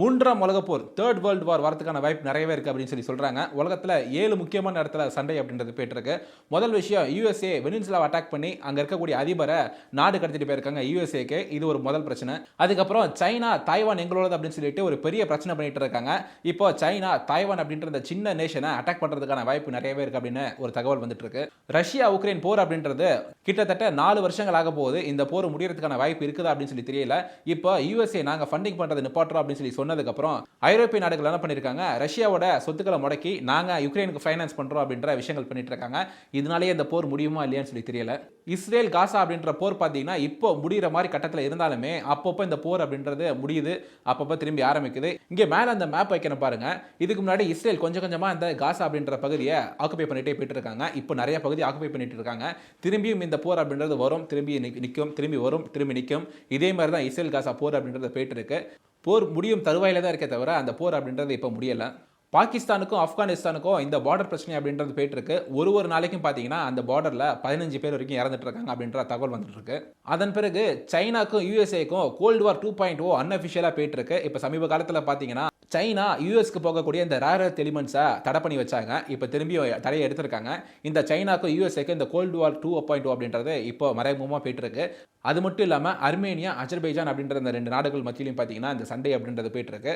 மூன்றாம் உலகப் போர் third world war வரதுக்கான வாய்ப்பு நிறையவே இருக்குது அப்படின்னு சொல்லி சொல்கிறாங்க உலகத்தில் ஏழு முக்கியமான இடத்துல சண்டை அப்படின்றது போயிட்டுருக்கு. முதல் விஷயம் யூஎஸ்ஏ வெனின்சுலாவை அட்டாக் பண்ணி அங்கே இருக்கக்கூடிய அதிபரை நாடு கடத்திட்டு போயிருக்காங்க யூஎஸ்ஏக்கு இது ஒரு முதல் பிரச்சனை. அதுக்கப்புறம் சைனா தாய்வான் எங்களோடது அப்படின்னு சொல்லிட்டு ஒரு பெரிய பிரச்சனை பண்ணிட்டு இருக்காங்க. இப்போ சைனா தாய்வான் அப்படின்ற அந்த சின்ன நேஷனை அட்டாக் பண்ணுறதுக்கான வாய்ப்பு நிறையவே இருக்கு அப்படின்னு ஒரு தகவல் வந்துட்டு இருக்கு ரஷ்யா உக்ரைன் போர் அப்படின்றது கிட்டத்தட்ட நாலு வருஷங்கள் ஆக போகுது. இந்த போர் முடியறதுக்கான வாய்ப்பு இருக்குதா அப்படின்னு சொல்லி தெரியல. இப்போ யூஎஸ்ஏ நாங்கள் ஃபண்டிங் பண்ணுறது நிப்பாட்டுறோம் அப்படின்னு சொல்லி சொன்னதுக்கப்புறம் ஐரோப்பிய நாடுகள் என்ன பண்ணியிருக்காங்க ரஷ்யாவோட சொத்துக்களை முடக்கி நாங்கள் யுக்ரைனுக்கு ஃபைனான்ஸ் பண்ணுறோம் அப்படின்ற விஷயங்கள் பண்ணிட்டு இருக்காங்க இதனாலேயே இந்த போர் முடியுமா இல்லையான்னு சொல்லி தெரியல. இஸ்ரேல் காசா அப்படின்ற போர் பார்த்தீங்கன்னா இப்போ முடிகிற மாதிரி கட்டத்தில் இருந்தாலுமே அப்பப்போ இந்த போர் அப்படின்றது முடியுது. அப்பப்போ திரும்பி ஆரம்பிக்குது. இங்கே மேலே அந்த மேப் வைக்கணும் பாருங்க. இதுக்கு முன்னாடி இஸ்ரேல் கொஞ்சம் கொஞ்சமாக இந்த காசா அப்படின்ற பகுதியை ஆக்குபை பண்ணிட்டே போயிட்டு இருக்காங்க இப்போ நிறைய பகுதி ஆக்குபை பண்ணிட்டு இருக்காங்க திரும்பியும் இந்த போர் அப்படின்றது வரும். திரும்பி நிற்கும் திரும்பி வரும். திரும்பி நிற்கும் இதே மாதிரி தான் இஸ்ரேல் காசா போர் அப்படின்றது போயிட்டு இருக்கு போர் முடியும் தருவாயில் தான் இருக்கே தவிர அந்த போர் அப்படின்றது இப்போ முடியலை. பாகிஸ்தானுக்கும் ஆப்கானிஸ்தானுக்கும் இந்த பார்டர் பிரச்சனை அப்படின்றது போயிட்டு இருக்கு ஒரு ஒரு நாளைக்கும் பார்த்தீங்கன்னா அந்த பார்டரில் பதினஞ்சு பேர் வரைக்கும் இறந்துட்டு இருக்காங்க அப்படின்ற தகவல் வந்துட்டு இருக்கு அதன் பிறகு சைனாக்கும் யூஎஸ்ஏக்கும் cold war two point O oh அன்அஃபிஷியலாக போயிட்டு இருக்கு இப்போ சமீப காலத்தில் பார்த்தீங்கன்னா சைனா யூஎஸ்க்கு போகக்கூடிய இந்த ரேர் எர்த் எலிமெண்ட்ஸை தடை பண்ணி வச்சாங்க. இப்போ திரும்பி தடையை எடுத்திருக்காங்க. இந்த சைனாக்கும் யூஎஸ்ஏக்கும் இந்த cold war two point O அப்படின்றது இப்போ மறைமுகமாக போயிட்டு இருக்கு அது மட்டும் இல்லாமல் அர்மேனியா அஜர்பைஜான் அப்படின்ற இந்த ரெண்டு நாடுகள் மத்தியிலையும் பார்த்தீங்கன்னா இந்த சண்டை அப்படின்றது போயிட்டு இருக்கு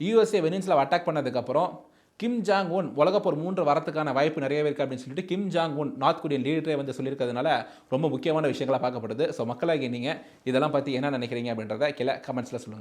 யூஎஸ்ஏ வெனின்ஸ்லாவை அட்டாக் பண்ணதுக்கப்புறம் கிம் ஜாங் உன் உலகப்போர் மூன்று வரத்துக்கான வாய்ப்பு நிறையவே இருக்குது அப்படின்னு சொல்லிட்டு Kim Jong Un North Korean லீடரே வந்து சொல்லியிருக்கிறதுனால ரொம்ப முக்கியமான விஷயங்களாக பார்க்கப்படுது. ஸோ மக்களாகி நீங்கள் இதெல்லாம் பற்றி என்ன நினைக்கிறீங்க அப்படின்றத கீழே கமெண்ட்ஸில் சொல்லுங்கள்